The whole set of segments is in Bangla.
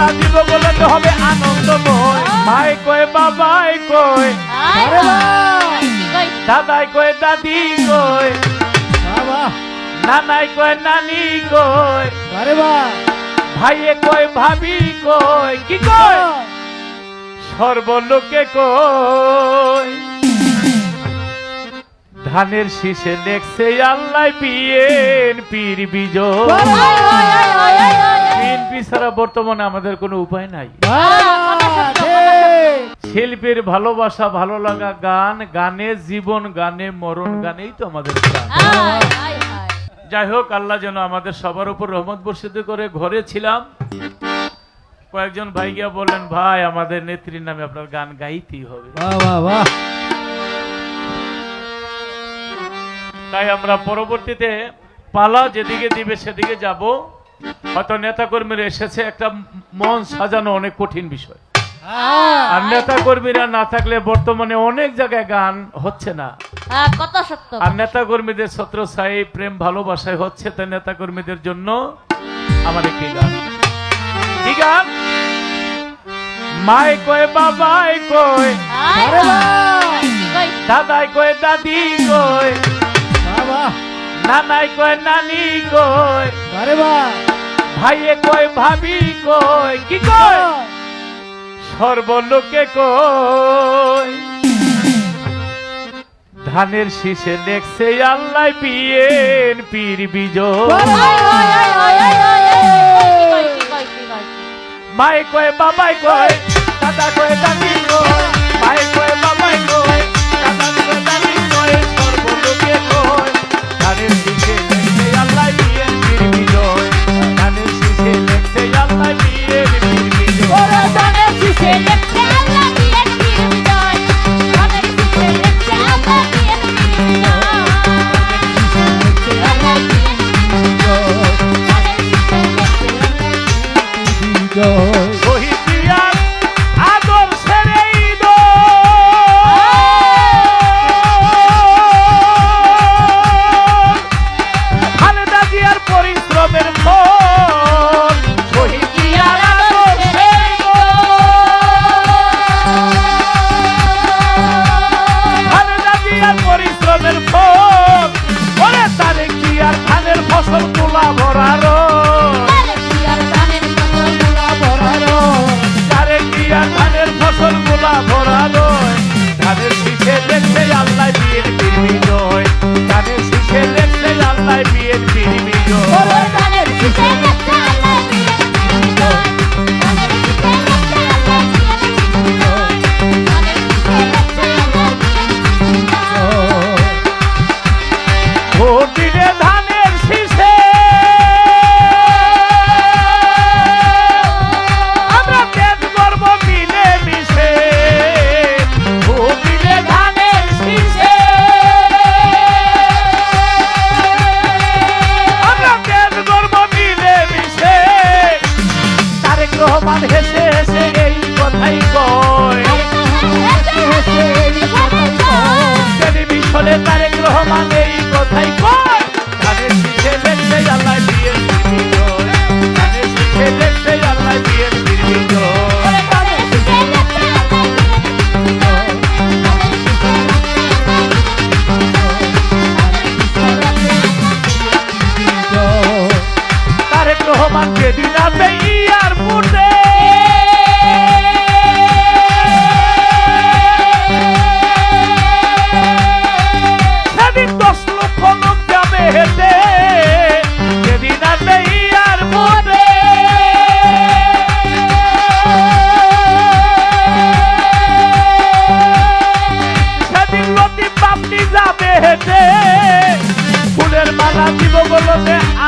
সারা দিব বলে তো হবে আনন্দময় মাই কয় বাবাই কয়! হায়? দাদাই কয় দাদি কয় নানাই কয় নানি কয় ভাইয়ে কয় ভাবি কয় কি কয় সর্বলোকে কয় ধানের শীষে লেখছে আল্লাহ বিয়েন পীর বিজয় বিএনপি ছাড়া বর্তমানে আমাদের কোনো উপায় নাই। শিল্পীর ভালোবাসা ভালো লাগা গান গানে জীবন গানে মরণ গানেই তো আমাদের। যাই হোক আল্লাহ যেন আমাদের সবার উপর রহমত বর্ষিত করে ঘরে ছিলাম। কয়েকজন ভাই গিয়া বললেন ভাই আমাদের নেত্রীর নামে আপনার গান গাইতেই হবে। তাই আমরা পরবর্তীতে পালা যেদিকে দিবে সেদিকে যাব। হয়তো নেতা কর্মীরা এসেছে একটা মন সাজানো অনেক কঠিন বিষয়। হ্যাঁ। আর নেতা কর্মীরা না থাকলে বর্তমানে অনেক জায়গায় গান হচ্ছে না। কত সত্য। আর নেতা কর্মীদের ছত্রছাই প্রেম ভালোবাসায় হচ্ছে তাই নেতা কর্মীদের জন্য আমার একটি গান। কি গান? মাই কয় বাবাই কয়? দাদাই কয় দাদি কয় নানাই কয় নানি কয় ভাইয়ে কয় ভাবি কয় কি কয় সর্বলোকে কয় ধানের শীষে দেখছে আল্লাহ বিয়েন পীর বিজয়? মাই কয় বাবাই কয় দাদা কয় দাদি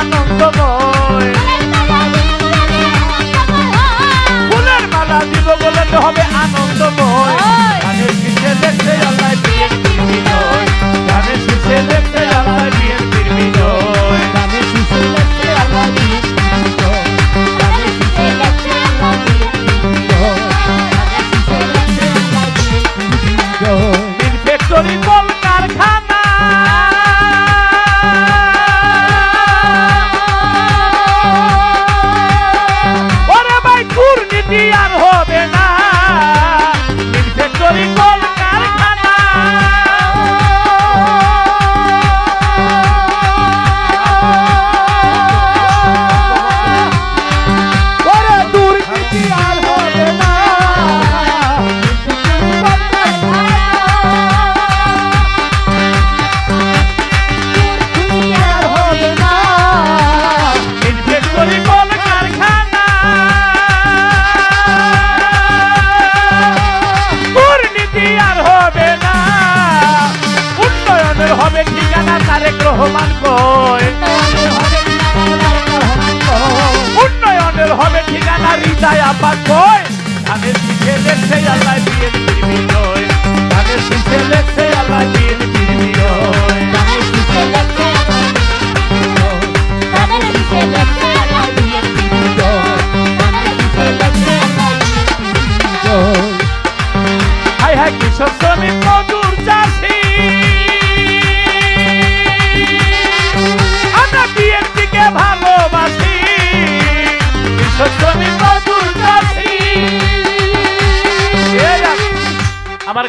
আনন্দময়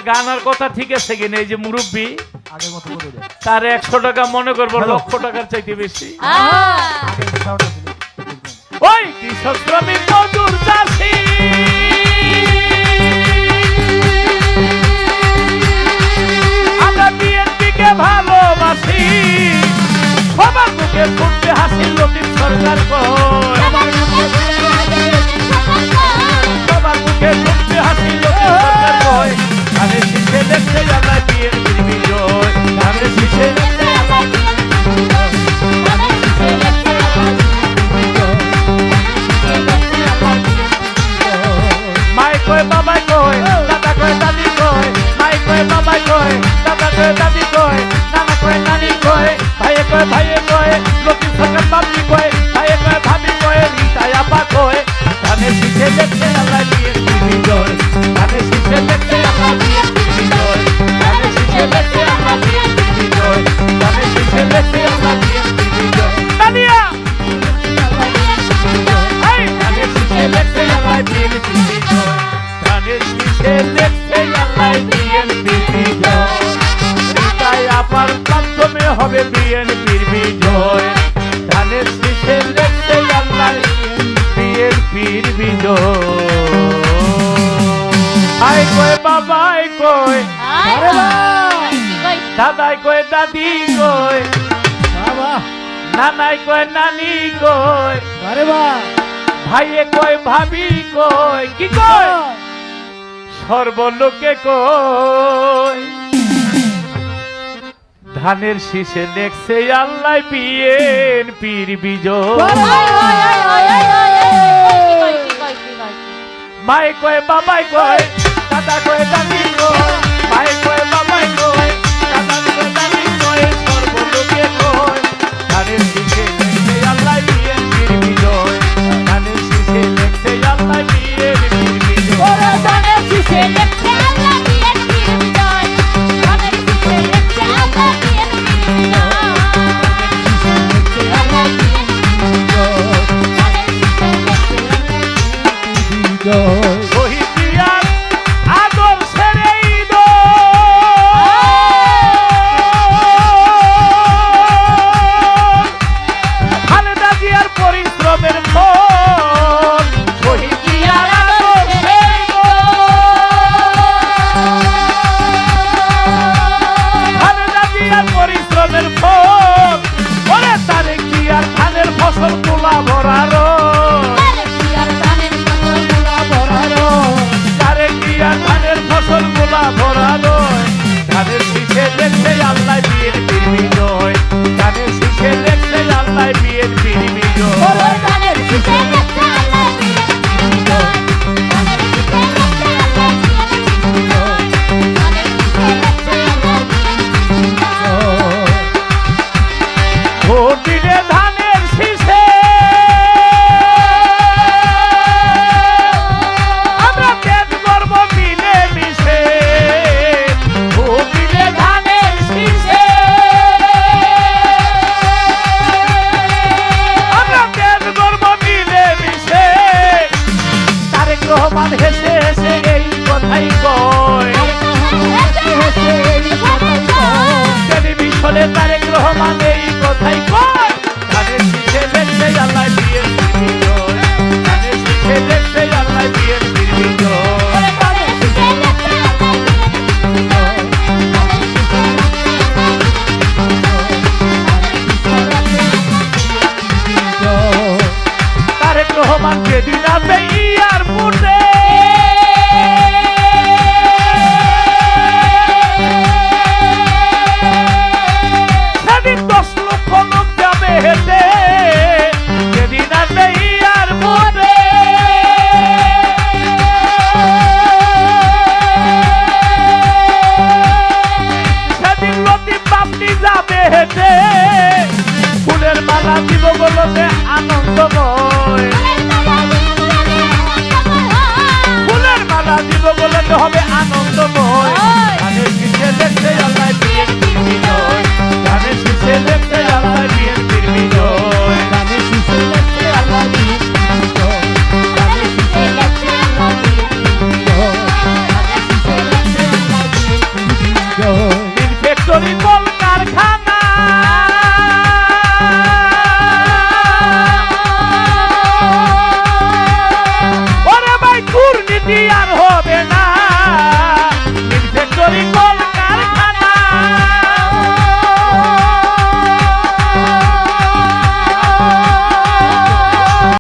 গানার কথা ঠিক আছে কিনা? এই যে মুরব্বী তার একশো টাকা মনে করব লক্ষ টাকার চাইতে বেশি। ওই ভালোবাসি। সবার মুখে ফুটতে হাসি লোকের সরকার I love you, Joyce. I miss you, I love you. বাবাই কয় দাদাই কয় দাদি কয় নানাই কই নানি কই ভাইয়ে কয় ভাবি কয় কি কয় সর্বলোকে কয় ধানের শীষে দেখছে আল্লাহ পিয়েন পীর বিজয় মায় কয় বাবাই কয় দাদা কয়ে জানি